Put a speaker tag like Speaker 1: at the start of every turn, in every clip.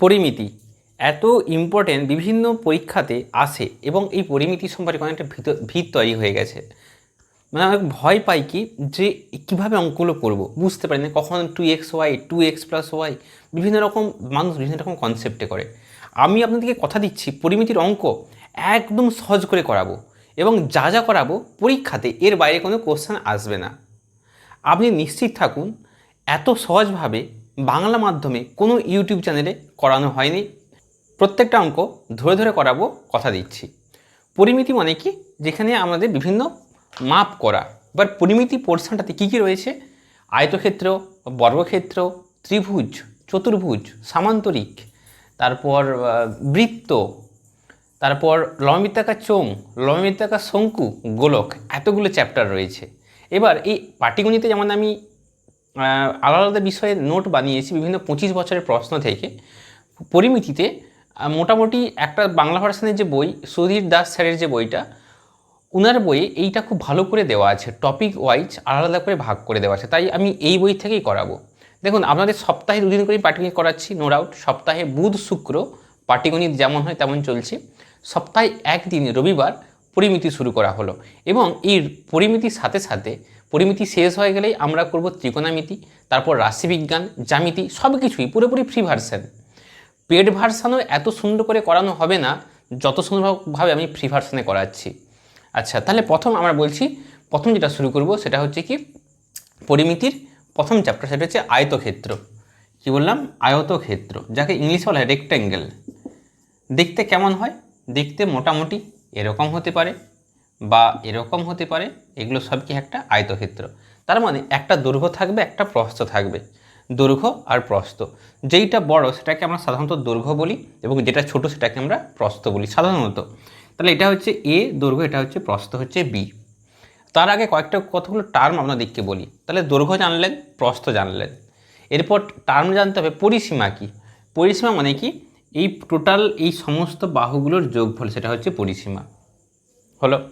Speaker 1: পরিমিতি এত ইম্পর্টেন্ট বিভিন্ন পরীক্ষাতে আসে এবং এই পরিমিতি সম্পর্কে অনেকটা ভিত ভিত তৈরি হয়ে গেছে। মানে আমি ভয় পাই কি যে কীভাবে অঙ্কগুলো করব? বুঝতে পারি না কখন two x y two x plus y বিভিন্ন রকম মানুষ বিভিন্ন রকম কনসেপ্টে করে। আমি আপনাদেরকে কথা দিচ্ছি, পরিমিতির অঙ্ক একদম সহজ করে করাবো এবং যা যা করাবো পরীক্ষাতে এর বাইরে কোনো কোশ্চেন আসবে না। আপনি নিশ্চিত থাকুন, এত সহজভাবে বাংলা মাধ্যমে কোনো ইউটিউব চ্যানেলে করানো হয়নি। প্রত্যেকটা অঙ্ক ধরে ধরে করাবো কথা দিচ্ছি। পরিমিতি মানে কি? যেখানে আমাদের বিভিন্ন মাপ করা। এবার পরিমিতি পোর্শনটাতে কী কী রয়েছে? আয়তক্ষেত্র, বর্গক্ষেত্র, ত্রিভুজ, চতুর্ভুজ, সামান্তরিক, তারপর বৃত্ত, তারপর লম্বিতাকার চোং লম্বিতাকার শঙ্কু, গোলক, এতগুলো চ্যাপ্টার রয়েছে। এবার এই পাটিগণিতে যেমন আমি আলাদা আলাদা বিষয়ে নোট বানিয়েছি বিভিন্ন পঁচিশ বছরের প্রশ্ন থেকে। পরিমিতিতে মোটামুটি একটা বাংলা ভার্সনের যে বই, সুধীর দাস স্যারের যে বইটা ওনার বইয়ে এইটা খুব ভালো করে দেওয়া আছে টপিক ওয়াইজ আলাদা করে ভাগ করে দেওয়া আছে। তাই আমি এই বই থেকেই করাবো। দেখুন, আপনাদের সপ্তাহে দুদিন করেই পাটিগণিত করাচ্ছি নো ডাউট সপ্তাহে বুধ, শুক্র, পাটিগণিত যেমন হয় তেমন চলছে। সপ্তাহে একদিন রবিবার পরিমিতি শুরু করা হলো এবং এই পরিমিতির সাথে সাথে পরিমিতি শেষ হয়ে গেলেই আমরা করব ত্রিকোণামিতি, তারপর রাশিবিজ্ঞান, জ্যামিতি সব কিছুই পুরোপুরি ফ্রি ভার্সান পেড ভার্সানও এত সুন্দর করে করানো হবে না, যত সুন্দরভাবে আমি ফ্রি ভার্সানে করাচ্ছি। আচ্ছা তাহলে প্রথম আমরা বলছি, প্রথম যেটা শুরু করব সেটা হচ্ছে কি, পরিমিতির প্রথম চ্যাপ্টার সেটা হচ্ছে আয়তক্ষেত্র। কি বললাম? আয়তক্ষেত্র, যাকে ইংলিশে বলা হয় রেক্ট্যাঙ্গেল দেখতে কেমন হয়? দেখতে মোটামুটি এরকম হতে পারে। বা এরকম হতে পারে, এগুলো সব কি একটা আয়তক্ষেত্র। তার মানে একটা দৈর্ঘ্য থাকবে, একটা প্রস্থ থাকবে। দৈর্ঘ্য আর প্রস্থ। যেইটা বড় সেটাকে আমরা সাধারণত দৈর্ঘ্য বলি এবং যেটা ছোট সেটাকে আমরা প্রস্থ বলি সাধারণত। তাহলে এটা হচ্ছে এ দৈর্ঘ্য, এটা হচ্ছে প্রস্থ, হচ্ছে বি তার আগে কয়েকটা কতগুলো টার্ম আপনাদেরকে বলি। তাহলে দৈর্ঘ্য জানলেন, প্রস্থ জানলেন। এরপর টার্ম জানতে হবে পরিসীমা কি। পরিসীমা মানে কি? এই টোটাল এই সমস্ত বাহুগুলোর যোগফল, সেটা হচ্ছে পরিসীমা। হলো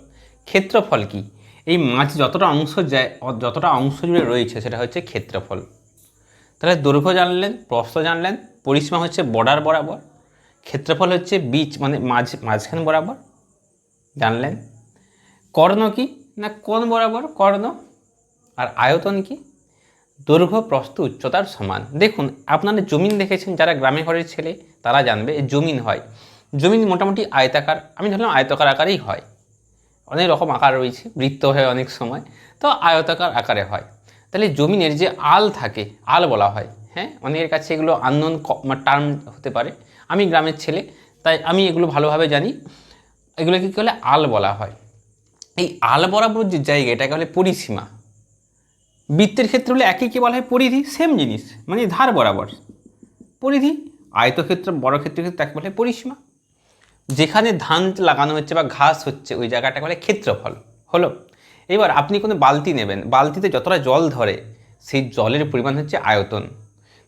Speaker 1: ক্ষেত্রফল কি? এই মাছ যতটা অংশ যায়, যতটা অংশ জুড়ে রয়েছে, সেটা হচ্ছে ক্ষেত্রফল। তাহলে দৈর্ঘ্য জানলেন, প্রস্থ জানলেন, পরিসীমা হচ্ছে বর্ডার বরাবর, ক্ষেত্রফল হচ্ছে বীজ মানে মাঝ, মাঝখান বরাবর, জানলেন। কর্ণ কি? না কোন বরাবর, কর্ণ। আর আয়তন কি? দৈর্ঘ্য, প্রস্থ, উচ্চতার সমান। দেখুন, আপনারা জমিন দেখেছেন, যারা গ্রামে ঘরের ছেলে, তারা জানবে, জমিন হয়। জমিন মোটামুটি আয়তাকার, আমি ধরলাম আয়তাকার আকারেই হয়। অনেক রকম আকার রয়েছে, বৃত্ত হয় অনেক সময়। তো আয়তাকার আকারে হয়। তাহলে জমিনের যে আল থাকে, আল বলা হয় হ্যাঁ? অনেকের কাছে এগুলো আননোন টার্ম হতে পারে। আমি গ্রামের ছেলে, তাই আমি এগুলো ভালোভাবে জানি। এগুলোকে কী বলে? আল বলা হয়। এই আল বরাবর যে জায়গা, এটাকে বলে পরিসীমা। বৃত্তের ক্ষেত্রে হলে একই কী বলা হয়? পরিধি সেম জিনিস মানে ধার বরাবর। পরিধি, আয়তক্ষেত্র বড় ক্ষেত্রে তাকে বলে পরিসীমা। যেখানে ধান লাগানো হচ্ছে বা ঘাস হচ্ছে, ওই জায়গাটা বলে ক্ষেত্রফল। হলো? এবার আপনি কোনো বালতি নেবেন, বালতিতে যতটা জল ধরে, সেই জলের পরিমাণ হচ্ছে আয়তন।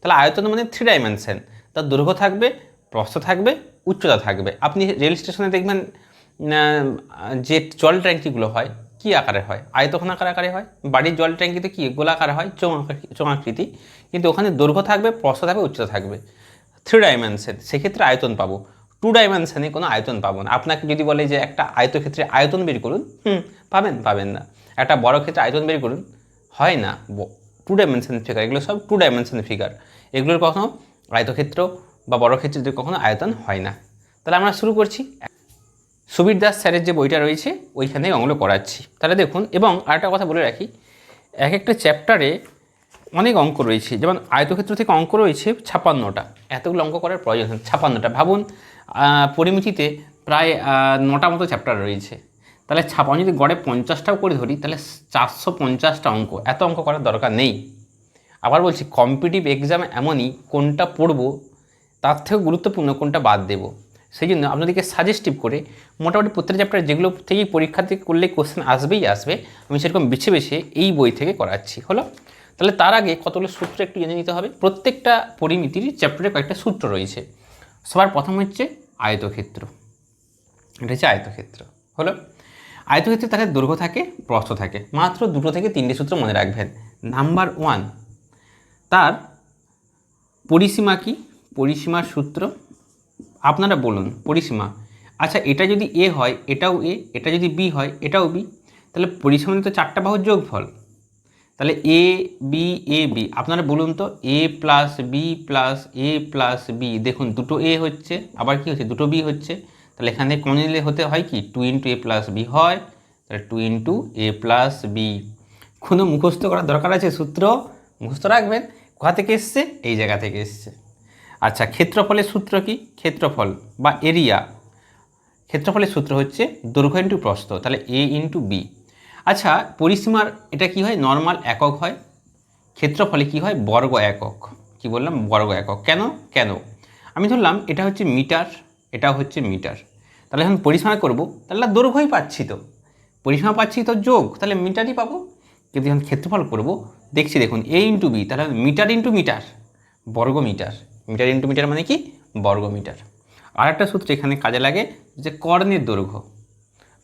Speaker 1: তাহলে আয়তন মানে থ্রি ডাইমেনশন তার দৈর্ঘ্য থাকবে, প্রস্থ থাকবে, উচ্চতা থাকবে। আপনি রেল স্টেশনে দেখবেন যে জল ট্যাঙ্কিগুলো হয়, কী আকারে হয়? আয়তক্ষণ আকার আকারে হয়? বাড়ির জল ট্যাঙ্কিতে কি গোলাকার হয়? চোঙাকৃতি কিন্তু ওখানে দৈর্ঘ্য থাকবে, প্রস্থ থাকবে, উচ্চতা থাকবে। থ্রি ডাইমেনশন সেক্ষেত্রে আয়তন পাবো। টু ডাইমেনশনে কোনো আয়তন পাবো না। আপনাকে যদি বলে যে একটা আয়তক্ষেত্রে আয়তন বের করুন, হুম, পাবেন পাবেন না। একটা বড় ক্ষেত্রে আয়তন বের করুন, হয় না। টু ডাইমেনশন ফিগার এগুলো সব টু ডাইমেনশন ফিগার এগুলোর কখনো আয়তক্ষেত্র বা বড় ক্ষেত্রে কখনো আয়তন হয় না। তাহলে আমরা শুরু করছি। সুবীর দাস স্যারের যে বইটা রয়েছে, ওইখানেই অঙ্কগুলো করাচ্ছি। তাহলে দেখুন, এবং আরেকটা কথা বলে রাখি, এক একটা চ্যাপ্টারে অনেক অঙ্ক রয়েছে। যেমন আয়তক্ষেত্র থেকে অঙ্ক রয়েছে ছাপান্নটা। এতগুলো অঙ্ক করার প্রয়োজন ছাপান্নটা। ভাবুন পরিমিতিতে প্রায় নটা মতো চ্যাপ্টার রয়েছে। তাহলে ছাপান্ন যদি গড়ে পঞ্চাশটাও করে ধরি, তাহলে চারশো পঞ্চাশটা অঙ্ক, এত অঙ্ক করার দরকার নেই। আবার বলছি কম্পিটিভ এক্সাম এমনই কোনটা পড়ব, তার থেকেও গুরুত্বপূর্ণ কোনটা বাদ দেব। সেই জন্য আপনাদেরকে সাজেস্টিভ করে, মোটামুটি প্রত্যেকটা চ্যাপ্টার যেগুলো থেকেই পরীক্ষাতে করলে কোশ্চেন আসবেই আসবে, আমি সেরকম বেছে বেছে এই বই থেকে করাচ্ছি। হলো? তাহলে তার আগে কতগুলো সূত্র একটু জেনে নিতে হবে। প্রত্যেকটা পরিমিতির চ্যাপ্টারে কয়েকটা সূত্র রয়েছে। সবার প্রথম হচ্ছে আয়তক্ষেত্র। এটা হচ্ছে আয়তক্ষেত্র। হলো? আয়তক্ষেত্রে তাহলে দৈর্ঘ্য থাকে, প্রস্থ থাকে। মাত্র দুটো থেকে তিনটে সূত্র মনে রাখবেন। নাম্বার ওয়ান তার পরিসীমা কি? পরিসীমার সূত্র। আপনারা বলুন, পরিসীমা। আচ্ছা এটা যদি এ হয়, এটাও এ এটা যদি বি হয়, এটাও বি তাহলে পরিসীমা তো চারটা বাহুর যোগফল। তাহলে এ বি এ বি আপনারা বলুন তো a plus b plus a plus b দেখুন দুটো এ হচ্ছে, আবার কি হচ্ছে? দুটো বি হচ্ছে। তাহলে এখানে কমন নিলে হতে হয় কি? Two into a plus b হয়, তাহলে two into a plus b কোনো মুখস্থ করার দরকার আছে? সূত্র মুখস্থ রাখবেন। কোথা থেকে এসছে? এই জায়গা থেকে এসছে। আচ্ছা ক্ষেত্রফলের সূত্র কি? ক্ষেত্রফল বা এরিয়া। ক্ষেত্রফলের সূত্র হচ্ছে দৈর্ঘ্য ইন্টু প্রস্থ। তাহলে এ ইন্টু বি আচ্ছা পরিসীমার এটা কি হয়? নর্মাল একক হয়। ক্ষেত্রফলে কি হয়? বর্গ একক। কি বললাম? বর্গ একক। কেন? কেন? আমি ধরলাম এটা হচ্ছে মিটার, এটা হচ্ছে মিটার। তাহলে যখন পরিসীমা করব। তাহলে দৈর্ঘ্যই পাচ্ছি তো। পরিসীমা পাচ্ছি তো যোগ। তাহলে মিটারই পাবো। কিন্তু যখন ক্ষেত্রফল করব। দেখছি দেখুন এ ইন্টু বি তাহলে মিটার ইন্টু মিটার, বর্গ মিটার। মিটার ইন্টু মিটার মানে কি? বর্গ মিটার। আর একটা সূত্র এখানে কাজে লাগে যে কর্ণের দৈর্ঘ্য।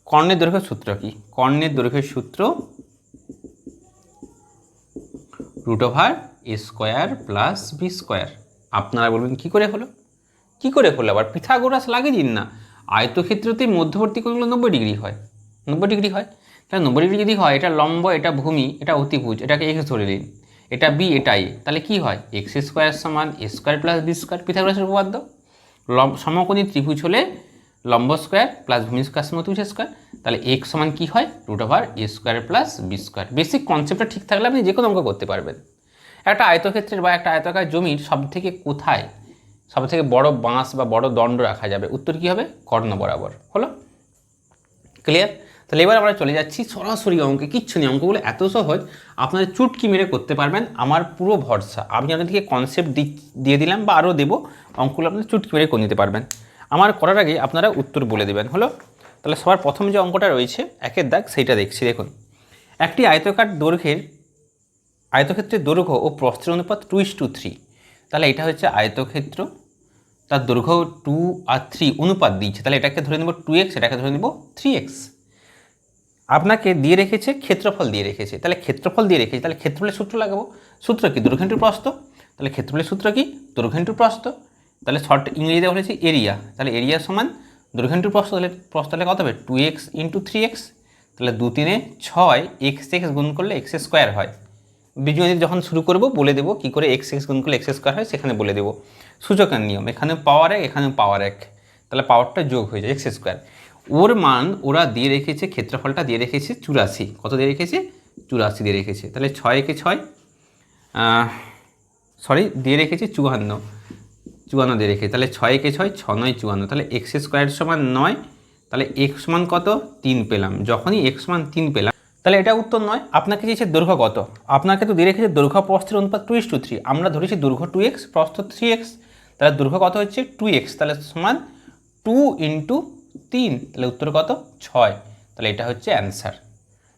Speaker 1: কর্ণের দৈর্ঘ্যের সূত্র কি? কর্ণের দৈর্ঘ্যের সূত্র root over a square plus b square আপনারা বলবেন, কি করে হলো? কি করে হলো? আবার পিথাগোরাস লাগে দিন না। আয়তক্ষেত্রতে মধ্যবর্তী কোণগুলো নব্বই ডিগ্রি হয়। নব্বই ডিগ্রি হয়? তাহলে নব্বই ডিগ্রি যদি হয়, এটা লম্ব, এটা ভূমি, এটা অতিভুজ, এটাকে এক্স ধরে নিন। এটা বি এটা এ তাহলে কি হয়? এক্স স্কোয়ার সমান a square plus b square পিথাগোরাসের উপপাদ্য? লম সমকোণী ত্রিভুজ হলে লম্ব স্কোয়ার প্লাস ভূমি স্কোয়ার সমান অতিভুজ স্কোয়ার, তাহলে এক্স সমান কী হয়? Root over a square plus b square basic কনসেপ্টটা ঠিক থাকলে আপনি যে কোনো অঙ্ক করতে পারবেন। একটা আয়তক্ষেত্রের বা একটা আয়তাকার জমির সব থেকে কোথায় সব থেকে বড় বাঁশ বা বড় দণ্ড রাখা যাবে? উত্তর কী হবে? কর্ণ বরাবর। হলো? ক্লিয়ার তাহলে এবার আমরা চলে যাচ্ছি সরাসরি অঙ্কে। কিচ্ছু নেই, অঙ্কগুলো এত সহজ। আপনারা চুটকি মেরে করতে পারবেন। আমার পুরো ভরসা। আমি আপনাদেরকে কনসেপ্ট দিয়ে দিলাম বা আরও দেবো। অঙ্কগুলো আপনারা চুটকি মেরে করে নিতে পারবেন। আমার করার আগে আপনারা উত্তর বলে দেবেন, হলো? তাহলে সবার প্রথম যে অঙ্কটা রয়েছে, একের দাগ সেইটা দেখছি, দেখুন। একটি আয়তকার দৈর্ঘ্যের, আয়তক্ষেত্রের দৈর্ঘ্য ও প্রস্থের অনুপাত টু ইস টু থ্রি তাহলে এটা হচ্ছে আয়তক্ষেত্র, তার দৈর্ঘ্য টু আর থ্রি অনুপাত দিচ্ছে। তাহলে এটাকে ধরে নেব টু এক্স এটাকে ধরে নেব থ্রি এক্স আপনাকে দিয়ে রেখেছে, ক্ষেত্রফল দিয়ে রেখেছে। তাহলে ক্ষেত্রফল দিয়ে রেখেছে, তাহলে ক্ষেত্রফলের সূত্র লাগাবো। সূত্র কি? দৈর্ঘ্য ইন্টু প্রস্থ। তাহলে ক্ষেত্রফলের সূত্র কি? দৈর্ঘ্য ইন্টু প্রস্থ। তাহলে শর্ট ইংরেজিতে বলেছে এরিয়া। তাহলে এরিয়া সমান দৈর্ঘ্য ইন্টু প্রস্থ তাহলে প্রস্থ তাহলে কত হবে? Two x into three x তাহলে দু তিনে ছয় এক্স এক্স গুণ করলে এক্স স্কোয়ার হয়। বীজগণিত যখন শুরু করব, বলে দেবো কী করে এক্স এক্স গুণ করলে এক্স স্কোয়ার হয়, সেখানে বলে দেবো। সূচকের নিয়ম, এখানে পাওয়ার এক, এখানে পাওয়ার এক। তাহলে পাওয়ারটা যোগ হয়ে যায় এক্স স্কোয়ার ওর মান ওরা দিয়ে রেখেছে, ক্ষেত্রফলটা দিয়ে রেখেছে চুরাশি। কত দিয়ে রেখেছে? চুরাশি দিয়ে রেখেছে। তাহলে ছয় একে ছয় সরি দিয়ে রেখেছে চুয়ান্ন। চুয়ান্ন দিয়ে রেখেছে তাহলে ছয় একে ছয়, ছ নয় চুয়ান্ন। তাহলে এক্স স্কোয়ার সমান নয়, তাহলে এক্স সমান কত? তিন পেলাম। যখনই এক্স সমান তিন পেলাম, তাহলে এটা উত্তর নয়। আপনাকে চেয়েছে দৈর্ঘ্য কত? আপনাকে তো দিয়ে রেখেছে দৈর্ঘ্য প্রস্থের অনুপাত টু ইস টু থ্রি আমরা ধরেছি দৈর্ঘ্য টু এক্স প্রস্থ থ্রি এক্স তাহলে দৈর্ঘ্য কত হচ্ছে? টু এক্স তাহলে সমান টু ইন্টু তিন। তাহলে উত্তর কত? ছয়। তাহলে এটা হচ্ছে অ্যান্সার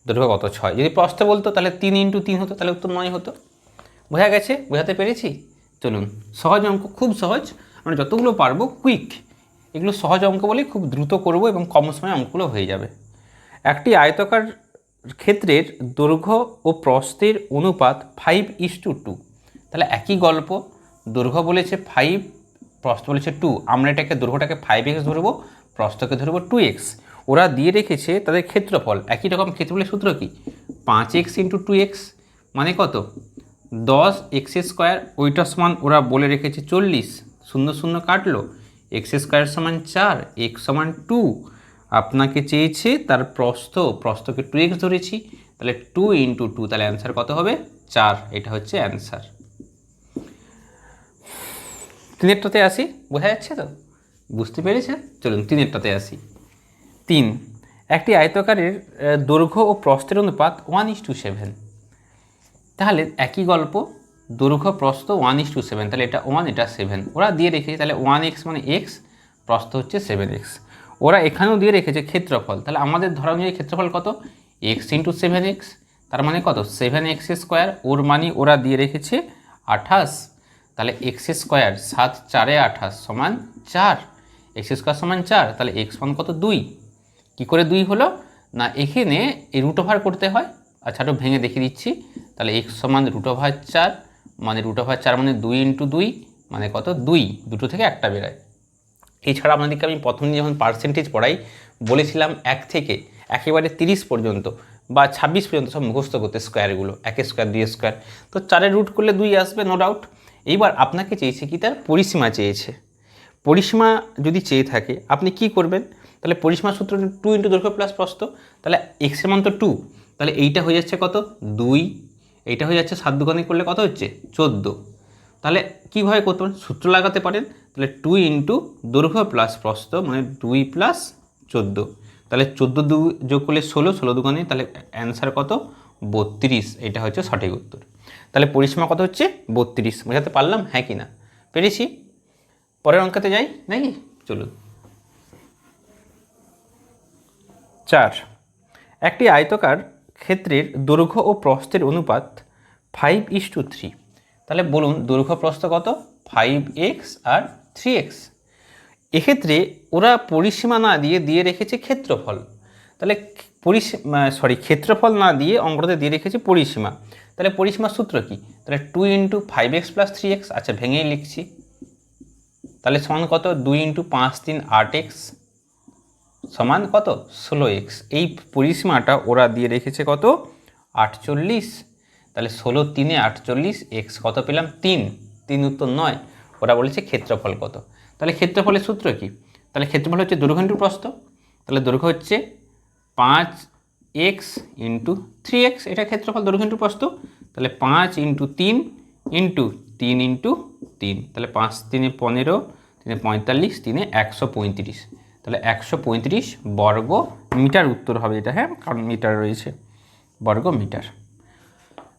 Speaker 1: দৈর্ঘ্য কত? ছয়। যদি প্রস্থ বলতো, তাহলে তিন ইন্টু তিন হতো, তাহলে উত্তর নয় হতো। বোঝা গেছে? বোঝাতে পেরেছি? চলুন। সহজ অঙ্ক, খুব সহজ। আমরা যতগুলো পারব কুইক এগুলো সহজ অঙ্ক বলে খুব দ্রুত করব এবং কম সময়ে অঙ্কগুলো হয়ে যাবে। একটি আয়তকার ক্ষেত্রের দৈর্ঘ্য ও প্রস্থের অনুপাত ফাইভ ইস টু টু তাহলে একই গল্প। দৈর্ঘ্য বলেছে ফাইভ প্রস্থ বলেছে টু আমরা এটাকে, দৈর্ঘ্যটাকে ফাইভ এক্স ধরবো, প্রস্থকে ধরবো টু এক্স ওরা দিয়ে রেখেছে তাদের ক্ষেত্রফল। একই রকম ক্ষেত্রফলের সূত্র কি? পাঁচ এক্স ইন্টু টু এক্স মানে কত? দশ এক্স স্কোয়ার ওইটার সমান ওরা বলে রেখেছে চল্লিশ, শূন্য শূন্য কাটলো। এক্স স্কোয়ার সমান চার, এক্স সমান টু। আপনাকে চেয়েছে তার প্রস্থ, প্রস্থকে টু এক্স ধরেছি, তাহলে টু ইন্টু টু তাহলে অ্যান্সার কত হবে? চার, এটা হচ্ছে অ্যান্সার তিনেরটাতে আসি? বোঝা যাচ্ছে তো? বুঝতে পেরেছেন? চলুন তিনেরটাতে আসি। তিন, একটি আয়তকারের দৈর্ঘ্য ও প্রস্থের অনুপাত ওয়ান ইস টু সেভেন তাহলে একই গল্প দৈর্ঘ্য প্রস্থ ওয়ান ইস টু সেভেন তাহলে এটা ওয়ান এটা সেভেন ওরা দিয়ে রেখেছে, তাহলে ওয়ান এক্স মানে এক্স প্রস্থ হচ্ছে সেভেন এক্স ওরা এখানেও দিয়ে রেখেছে ক্ষেত্রফল, তাহলে আমাদের ধরা অনুযায়ী ক্ষেত্রফল কত? এক্স ইন্টু সেভেন এক্স তার মানে কত? সেভেন এক্স স্কোয়ার ওর মানে ওরা দিয়ে রেখেছে আঠাশ। তাহলে এক্স স্কোয়ার সাত চারে আঠাশ সমান চার। এক্স স্কোয়ার সমান চার, তাহলে এক্স ওয়ান কত? দুই। কী করে দুই হলো? না, এখানে এই রুট ওভার করতে হয়। আচ্ছা একটু ভেঙে দেখিয়ে দিচ্ছি। তাহলে এক্স সমান রুট ওভার চার মানে রুট ওভার চার মানে দুই ইন্টু দুই মানে কত? দুই। দুটো থেকে একটা বেরোয়। এছাড়া আপনাদেরকে আমি প্রথম যখন পার্সেন্টেজ পড়াই, বলেছিলাম এক থেকে একেবারে তিরিশ পর্যন্ত বা ছাব্বিশ পর্যন্ত সব মুখস্থ করতে স্কোয়ারগুলো এক স্কোয়ার দুই স্কোয়ার তো চারের রুট করলে দুই আসবে নো ডাউট এইবার আপনাকে চেয়েছে কি? তার পরিসীমা চেয়েছে। পরিসীমা যদি চেয়ে থাকে, আপনি কি করবেন? তাহলে পরিসীমা সূত্র টু ইন্টু দৈর্ঘ্য প্লাস প্রস্ত তাহলে এক্সের মান তো টু তাহলে এইটা হয়ে যাচ্ছে কত? দুই এইটা হয়ে যাচ্ছে সাত দুগানি করলে কত হচ্ছে? চোদ্দ। তাহলে কীভাবে করতে পারেন? সূত্র লাগাতে পারেন। তাহলে টু ইন্টু দৈর্ঘ্য প্লাস প্রস্ত মানে দুই প্লাস চোদ্দ। তাহলে চোদ্দ দু যোগ করলে ষোলো ষোলো দুগানে তাহলে অ্যান্সার কত? বত্রিশ। এটা হচ্ছে সঠিক উত্তর। তাহলে পরিসীমা কত হচ্ছে? বত্রিশ। বোঝাতে পারলাম? হ্যাঁ কি না? পেরেছি? পরের অঙ্কতে যাই নাকি চলুন। চার। একটি আয়তকার ক্ষেত্রের দৈর্ঘ্য ও প্রস্থের অনুপাত ফাইভ ইস টু থ্রি তাহলে বলুন দৈর্ঘ্য প্রস্থ কত? ফাইভ এক্স আর থ্রি এক্স এক্ষেত্রে ওরা পরিসীমা না দিয়ে দিয়ে রেখেছে ক্ষেত্রফল। তাহলে পরিসীমা সরি ক্ষেত্রফল না দিয়ে অঙ্কটাতে দিয়ে রেখেছে পরিসীমা। তাহলে পরিসীমার সূত্র কি? তাহলে two into five x plus three x আচ্ছা ভেঙেই লিখছি। তাহলে সমান কত? দুই ইন্টু পাঁচ তিন আট এক্স সমান কত? ষোলো এক্স এই পরিসীমাটা ওরা দিয়ে রেখেছে কত? আটচল্লিশ। তাহলে ষোলো তিনে আটচল্লিশ এক্স কত পেলাম? তিন। তিন উত্তর নয়। ওরা বলেছে ক্ষেত্রফল কত? তাহলে ক্ষেত্রফলের সূত্র কি? তাহলে ক্ষেত্রফল হচ্ছে দৈর্ঘ্য প্রস্থ। তাহলে দৈর্ঘ্য হচ্ছে পাঁচ এক্স ইন্টু থ্রি এক্স এটা ক্ষেত্রফল দৈর্ঘ্য প্রস্থ। তাহলে পাঁচ ইন্টু তিন ইন্টু তিন ইন্টু তিন। তাহলে পাঁচ তিনে পনেরো, তিনে পঁয়তাল্লিশ, তিনে একশো পঁয়ত্রিশ। তাহলে একশো পঁয়ত্রিশ বর্গ মিটার উত্তর হবে এটা হ্যাঁ কারণ মিটার রয়েছে, বর্গ মিটার।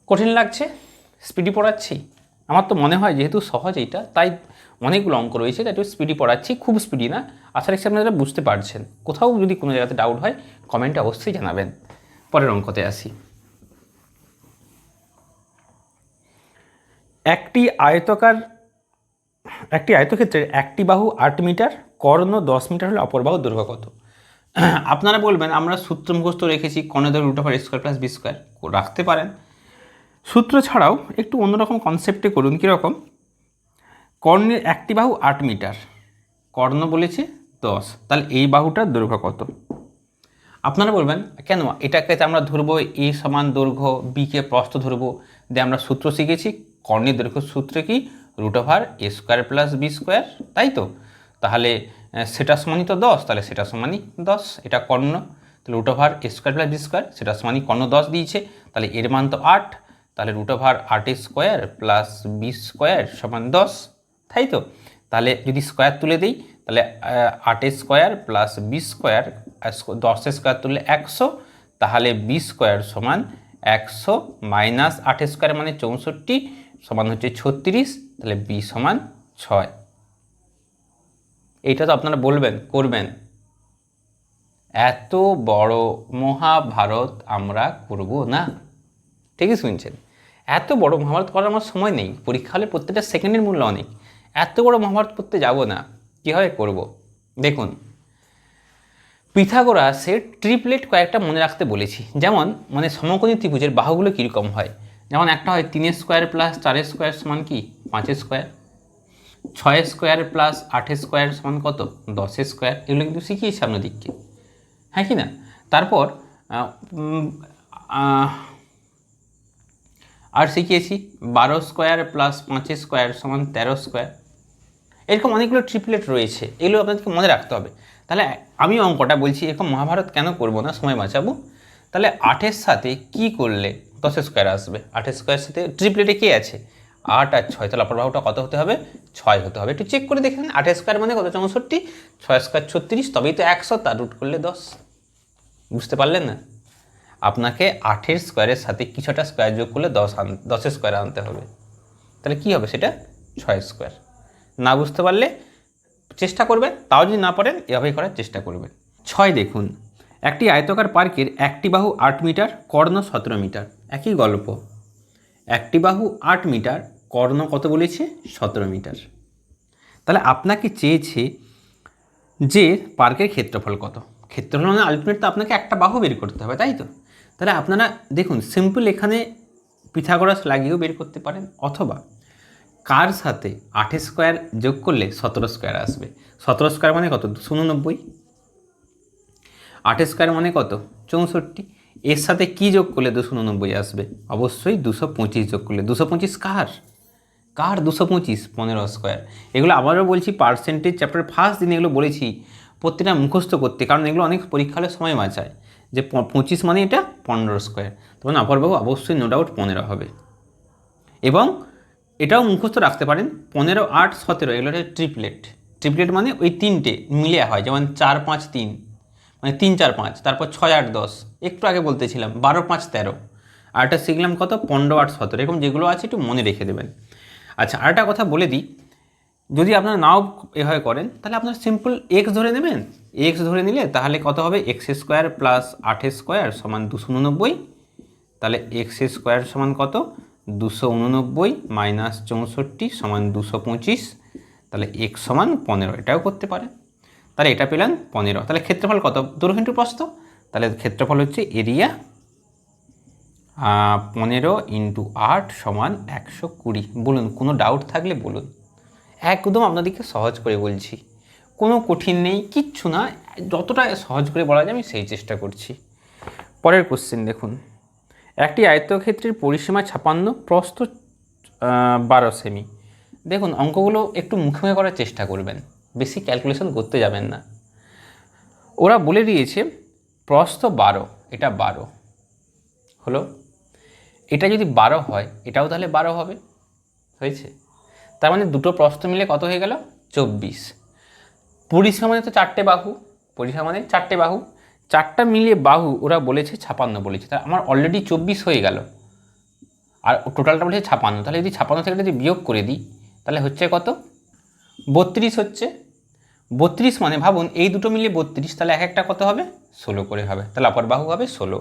Speaker 1: কঠিন লাগছে স্পিডি পড়াচ্ছি। আমার তো মনে হয় যেহেতু সহজ এইটা, তাই অনেকগুলো অঙ্ক রয়েছে, তাই একটু স্পিডি পড়াচ্ছি, খুব স্পিডি না। আশা রাখছি আপনারা বুঝতে পারছেন। কোথাও যদি কোনো জায়গাতে ডাউট হয় কমেন্টে অবশ্যই জানাবেন। পরের অঙ্কতে আসি। একটি আয়তকার একটি আয়তক্ষেত্রের একটি বাহু আট মিটার, কর্ণ দশ মিটার হলে অপর বাহু দৈর্ঘ্য কত? আপনারা বলবেন, আমরা সূত্র মুখস্থ রেখেছি, কর্ণের root over square plus b square রাখতে পারেন। সূত্র ছাড়াও একটু অন্যরকম কনসেপ্টে করুন, কীরকম? কর্ণের একটি বাহু আট মিটার, কর্ণ বলেছে দশ, তাহলে এই বাহুটার দৈর্ঘ্য কত? আপনারা বলবেন, কেন? এটাকে আমরা ধরবো এ সমান দৈর্ঘ্য বিকে প্রস্থ ধরবো। দিয়ে আমরা সূত্র শিখেছি, কর্ণের দৈর্ঘ্য সূত্রে কি? Root over a square plus b square তাই তো? তাহলে সেটা সমানই তো দশ, তাহলে সেটা সমানই দশ, এটা কর্ণ। তাহলে root over a square plus b square সেটা সমানই কর্ণ দশ দিয়েছে। তাহলে এর মান তো আট, তাহলে রুট ওভার আট স্কোয়ার প্লাস বি স্কোয়ার সমান দশ, তাই তো? তাহলে যদি স্কোয়ার তুলে দিই, তাহলে আট স্কোয়ার প্লাস বি স্কোয়ার দশ স্কোয়ার তুললে একশো, তাহলে বি স্কোয়ার সমান একশো মাইনাস আট স্কোয়ার মানে চৌষট্টি সমান হচ্ছে ছত্রিশ, তাহলে বি সমান ছয়। এইটা তো আপনারা বলবেন, করবেন। এত বড় মহাভারত আমরা করব না। ঠিকই শুনছেন। এত বড় মহাভারত করার আমার সময় নেই। পরীক্ষা হলে প্রত্যেকটা সেকেন্ডের মূল্য অনেক। এত বড় মহাভারত পড়তে যাব না। কীভাবে করব? দেখুন, পিথাগোরাসের ট্রিপলেট কয়েকটা মনে রাখতে বলেছি। যেমন মানে সমকোণী ত্রিভুজের বাহুগুলো কীরকম হয়? যেমন একটা হয় তিনের স্কোয়ার প্লাস চারের স্কোয়ার সমান কি? পাঁচের স্কোয়ার ছয় স্কোয়ার প্লাস আটের স্কোয়ার সমান কত? দশের স্কোয়ার এগুলো কিন্তু শিখিয়েছি দিককে। হ্যাঁ কি না? তারপর আর শিখিয়েছি বারো স্কোয়ার প্লাস পাঁচের স্কোয়ার সমান তেরো স্কোয়ার এরকম অনেকগুলো ট্রিপলেট রয়েছে। এগুলো আপনাদেরকে মনে রাখতে হবে। তাহলে আমি অঙ্কটা বলছি, এরকম মহাভারত কেন করব না? সময় বাঁচাবো। তাহলে আটের সাথে কি করলে দশের স্কোয়ার আসবে। আটের স্কোয়ার সাথে ট্রিপলেটে কে আছে? আট আর ছয়, তাহলে অপর কত হতে হবে? ছয় হতে হবে। একটু চেক করে দেখে নিন আটের স্কোয়ার মানে কত? চৌষট্টি। ছয় স্কোয়ার ছত্রিশ, তবেই তো একশো তার রুট করলে দশ। বুঝতে পারলেন না? আপনাকে আটের স্কোয়ারের সাথে কিছুটা স্কোয়ার যোগ করলে দশ আন দশের স্কোয়ার আনতে হবে। তাহলে কী হবে সেটা? ছয় স্কোয়ার না বুঝতে পারলে চেষ্টা করবেন, তাও যদি না পারেন, এভাবেই করার চেষ্টা করবেন। ছয় দেখুন, একটি আয়তকার পার্কের একটি বাহু আট মিটার, কর্ণ সতেরো মিটার। একই গল্প। একটি বাহু আট মিটার, কর্ণ কত বলেছে? সতেরো মিটার। তাহলে আপনাকে চেয়েছে যে পার্কের ক্ষেত্রফল কত? ক্ষেত্রফল মানে আলটিমেট তো আপনাকে একটা বাহু বের করতে হবে, তাই তো? তাহলে আপনারা দেখুন সিম্পল এখানে পিথাগোরাস লাগিয়েও বের করতে পারেন, অথবা কার সাথে আঠের স্কোয়ার যোগ করলে সতেরো স্কোয়ার আসবে? সতেরো স্কোয়ার মানে কত? দুশো উননব্বই। আঠের স্কোয়ার মানে কত? চৌষট্টি। এর সাথে কি যোগ করলে দুশো উননব্বই আসবে? অবশ্যই দুশো পঁচিশ যোগ করলে। দুশো পঁচিশ কার? কার দুশো পঁচিশ? পনেরো স্কোয়ার এগুলো আবারও বলছি পার্সেন্টেজ চ্যাপ্টার ফার্স্ট দিন এগুলো বলেছি, প্রত্যেকটা মুখস্থ করতে, কারণ এগুলো অনেক পরীক্ষা হলে সময় বাঁচায়। যে পঁচিশ মানে এটা পনেরো স্কোয়ার তখন অপরবাবু অবশ্যই নো ডাউট পনেরো হবে। এবং এটাও মুখস্থ রাখতে পারেন, পনেরো, আট, সতেরো, এগুলো ট্রিপলেট ট্রিপলেট মানে ওই তিনটে মিলে হয়, যেমন চার, পাঁচ, তিন। মানে তিন চার পাঁচ, তারপর ছয় আট দশ, একটু আগে বলতেছিলাম, বারো পাঁচ তেরো। আর একটা শিখলাম কত? পনেরো আট সতেরো, এরকম যেগুলো আছে একটু মনে রেখে দেবেন। আচ্ছা আরেকটা কথা বলে দিই, যদি আপনারা নাও এভাবে করেন, তাহলে আপনারা সিম্পল এক্স ধরে নেবেন। এক্স ধরে নিলে তাহলে কত হবে? এক্স স্কোয়ার প্লাস আঠের স্কোয়ার সমান দুশো উননব্বই। তাহলে এক্স স্কোয়ার সমান কত? দুশো উননব্বই মাইনাস চৌষট্টি সমান দুশো পঁচিশ। তাহলে এক্স সমান পনেরো, এটাও করতে পারে তাহলে এটা পেলেন পনেরো। তাহলে ক্ষেত্রফল কত? দৈর্ঘ্য ইন্টু প্রস্থ। তাহলে ক্ষেত্রফল হচ্ছে এরিয়া পনেরো ইন্টু আট সমান একশো কুড়ি। বলুন, কোনো ডাউট থাকলে বলুন। একদম আপনাদেরকে সহজ করে বলছি। কোনো কঠিন নেই, কিচ্ছু না। যতটা সহজ করে বলা যায় আমি সেই চেষ্টা করছি। পরের কোশ্চেন দেখুন। একটি আয়তক্ষেত্রের পরিসীমা ছাপান্ন, প্রস্থ বারো সেমি। দেখুন, অঙ্কগুলো একটু মুখে মুখে করার চেষ্টা করবেন। বেশি ক্যালকুলেশন করতে যাবেন না। ওরা বলে দিয়েছে, প্রস্থ বারো, এটা বারো। হলো? এটা যদি বারো হয়, এটাও তাহলে বারো হবে। হয়েছে? তার মানে দুটো প্রস্থ মিলে কত হয়ে গেল? চব্বিশ। পরিসীমা মানে তো চারটে বাহু। পরিসীমা মানে চারটে বাহু। চারটা মিলিয়ে বাহু ওরা বলেছে ছাপান্ন বলেছে। তা আমার অলরেডি চব্বিশ হয়ে গেল। আর টোটালটা বলেছে ছাপান্ন। তাহলে যদি ছাপান্ন থেকে যদি বিয়োগ করে দিই, তাহলে হচ্ছে কত? বত্রিশ হচ্ছে। বত্রিশ মানে ভাবুন এই দুটো মিলিয়ে বত্রিশ তাহলে এক একটা কত হবে? ষোলো করে হবে। তাহলে অপর বাহু হবে ষোলো।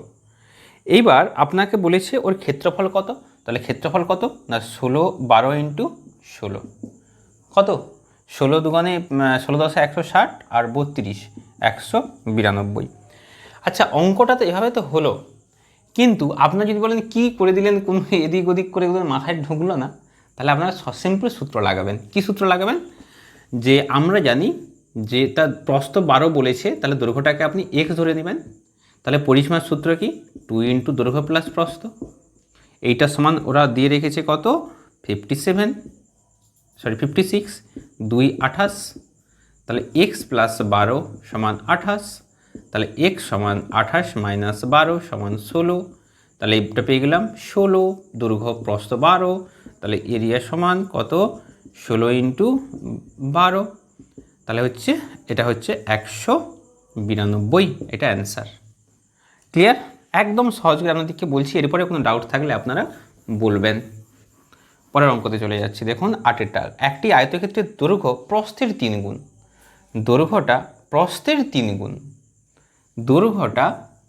Speaker 1: এইবার আপনাকে বলেছে ওর ক্ষেত্রফল কত? তাহলে ক্ষেত্রফল কত? না ষোলো বারো ইন্টু ষোলো। কত? ষোলো উম, ষোলো দশে একশো ষাট আর বত্রিশ একশো বিরানব্বই। আচ্ছা অঙ্কটা তো এভাবে তো হলো। কিন্তু আপনারা যদি বলেন কি করে দিলেন কোনো এদিক ওদিক করে মাথায় ঢুকলো না তাহলে আপনারা সিম্পল সূত্র লাগাবেন। কি সূত্র লাগাবেন? যে আমরা জানি যে তার প্রস্থ বারো বলেছে, তাহলে দৈর্ঘ্যটাকে আপনি এক্স ধরে নেবেন। তাহলে পরিসীমার সূত্র কি? টু ইন্টু দৈর্ঘ্য প্লাস প্রস্থ। এইটা সমান ওরা দিয়ে রেখেছে কত? Fifty seven sorry fifty six দুই আঠাশ। তাহলে এক্স প্লাস বারো সমান আঠাশ। তাহলে এক্স সমান আঠাশ মাইনাস বারো সমান ষোলো। তাহলে এটা পেয়ে গেলাম ষোলো, দৈর্ঘ্য প্রস্থ বারো। তাহলে এরিয়া সমান কত? ষোলো ইন্টু বারো। তাহলে হচ্ছে এটা হচ্ছে একশো বিরানব্বই, এটা অ্যান্সার ক্লিয়ার একদম সহজ করে আপনাদেরকে বলছি এরপরে কোনো ডাউট থাকলে আপনারা বলবেন। পরের অঙ্কতে চলে যাচ্ছি, দেখুন, আটের আটেরটা একটি আয়তক্ষেত্রের দৈর্ঘ্য প্রস্থের তিন গুণ। দৈর্ঘ্যটা প্রস্থের তিন গুণ। দৈর্ঘ্যটা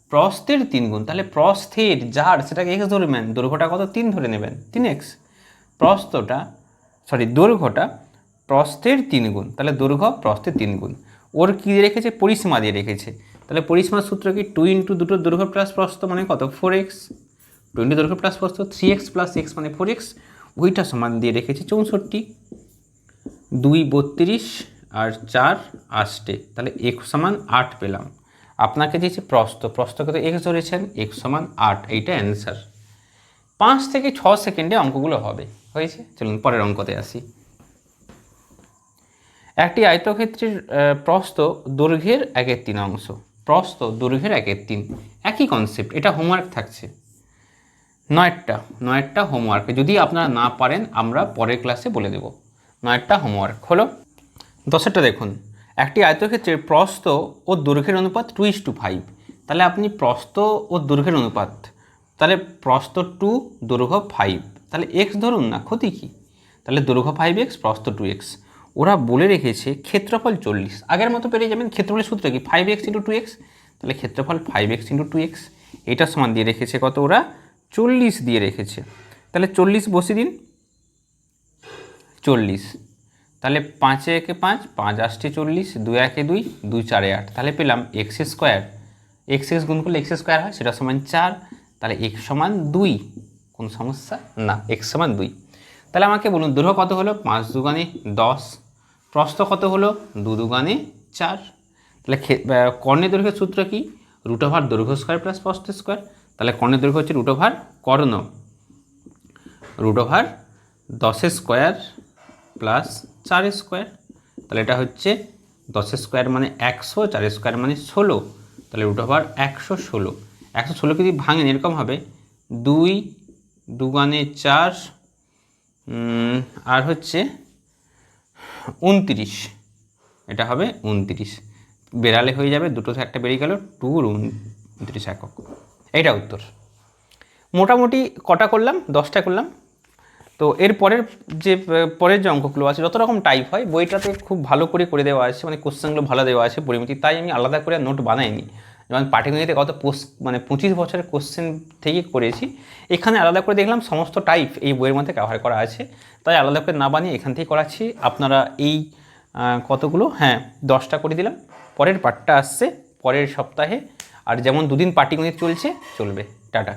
Speaker 1: প্রস্থের তিন গুণ। তাহলে প্রস্থের যার, সেটাকে এক্স ধরবেন দৈর্ঘ্যটা কত? তিন ধরে নেবেন। তিন এক্স প্রস্থটা সরি দৈর্ঘ্যটা প্রস্থের তিন গুণ। তাহলে দৈর্ঘ্য প্রস্থের তিন গুণ। ওর কী দিয়ে রেখেছে? পরিসীমা দিয়ে রেখেছে। তাহলে পরিসীমার সূত্র কি? টু ইন্টু দুটো দৈর্ঘ্য প্লাস প্রস্থ মানে কত? ফোর এক্স টু ইন্টু দৈর্ঘ্য প্লাস প্রস্থ থ্রি এক্স প্লাস এক্স মানে ফোর এক্স ওইটা সমান দিয়ে রেখেছে চৌষট্টি। দুই বত্রিশ আর চার আষ্টে। তাহলে এক সমান আট পেলাম। আপনাকে দিয়েছে প্রস্থ। প্রস্থকে তো এক্স ধরেছেন এক সমান আট। এইটা অ্যান্সার পাঁচ থেকে ছ সেকেন্ডে অঙ্কগুলো হবে। হয়েছে? চলুন পরের অঙ্কতে আসি। একটি আয়তক্ষেত্রের প্রস্থ দৈর্ঘ্যের একের তিন অংশ। প্রস্থ দৈর্ঘ্যের একের তিন। একই কনসেপ্ট এটা হোমওয়ার্ক থাকছে। নয়টা নয়টা হোমওয়ার্ক যদি আপনারা না পারেন, আমরা পরের ক্লাসে বলে দেব। নয়টা হোমওয়ার্ক হলো, দশেরটা দেখুন। একটি আয়তক্ষেত্রের প্রস্থ ও দৈর্ঘ্যের অনুপাত টু ইস টু ফাইভ তাহলে আপনি প্রস্থ ও দৈর্ঘ্যের অনুপাত, তাহলে প্রস্থ টু দৈর্ঘ্য ফাইভ তাহলে এক্স ধরুন না, ক্ষতি কী? তাহলে দৈর্ঘ্য ফাইভ এক্স প্রস্থ টু এক্স ওরা বলে রেখেছে ক্ষেত্রফল চল্লিশ। আগের মতো পেরে যাবেন ক্ষেত্রফলের সূত্র কি? Five x into two x তাহলে ক্ষেত্রফল five x into two x এটা সমান দিয়ে রেখেছে কত ওরা? চল্লিশ দিয়ে রেখেছে। তাহলে চল্লিশ বসিয়ে দিন। চল্লিশ। তাহলে পাঁচে একে পাঁচ পাঁচ আষ্টে চল্লিশ, দুই একে দুই দুই চারে আট। তাহলে পেলাম এক্স স্কোয়ার এক্স এক্স গুণ করলে এক্স স্কোয়ার হয়, সেটা সমান চার। তাহলে এক্স সমান দুই। কোন সমস্যা না এক্স সমান দুই। তাহলে তাহলে আমাকে বলুন, দৈর্ঘ্য কত হলো? পাঁচ দুগানে দশ। প্রস্থ কত হলো? দু দুগানে চার। তাহলে কর্ণের দৈর্ঘ্যের সূত্র কি? রুট ওভার দৈর্ঘ্য স্কোয়ার প্লাস প্রস্থ স্কোয়ার তাহলে কর্ণের দৈর্ঘ্য হচ্ছে রুট ওভার কর্ণ। রুট ওভার দশের স্কোয়ার প্লাস চারের স্কোয়ার। তাহলে এটা হচ্ছে দশের স্কোয়ার মানে একশো চারের স্কোয়ার মানে ষোলো। তাহলে রুট ওভার একশো ষোলো। একশো ষোলোকে যদি ভাঙেন, এরকম হবে। দুই দুগানে চার আর হচ্ছে উনত্রিশ। এটা হবে উনত্রিশ। বেড়ালে হয়ে যাবে দুটো একটা বেরিয়ে গেল, টুর উনত্রিশ একক। এইটা উত্তর। মোটামুটি কটা করলাম? দশটা করলাম। তো এর পরের যে পরের যে অঙ্কগুলো আছে, যত রকম টাইপ হয়, বইটাতে খুব ভালো করে করে দেওয়া আছে মানে কোশ্চেনগুলো ভালো দেওয়া আছে পরিমিতি, তাই আমি আলাদা করে নোট বানাইনি। যেমন পাটিগণিতে গত মানে পঁচিশ বছরের কোশ্চেন থেকে করেছি, এখানে আলাদা করে দেখলাম সমস্ত টাইপ এই বইয়ের মধ্যে কভার করা আছে। তাই আলাদা করে না বানিয়ে এখান থেকে করাচ্ছি। আপনারা এই কতগুলো? হ্যাঁ দশটা করে দিলাম। পরের পার্টটা আসছে, পরের সপ্তাহে। আর যেমন দুদিন পাটিগণিত চলছে, চলবে। টাটা।